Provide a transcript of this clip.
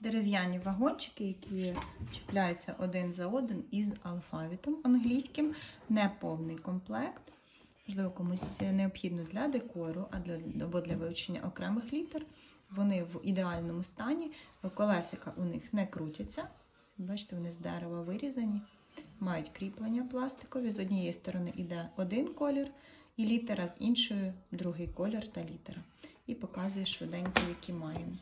дерев'яні вагончики, які чіпляються один за один із алфавітом англійським, не повний комплект. Можливо, комусь необхідно для декору а для, або для вивчення окремих літер. Вони в ідеальному стані. Колесика у них не крутяться. Бачите, вони з дерева вирізані, мають кріплення пластикові. З однієї сторони йде один колір і літера, з іншої другий колір та літера. І показує швиденько, які маємо.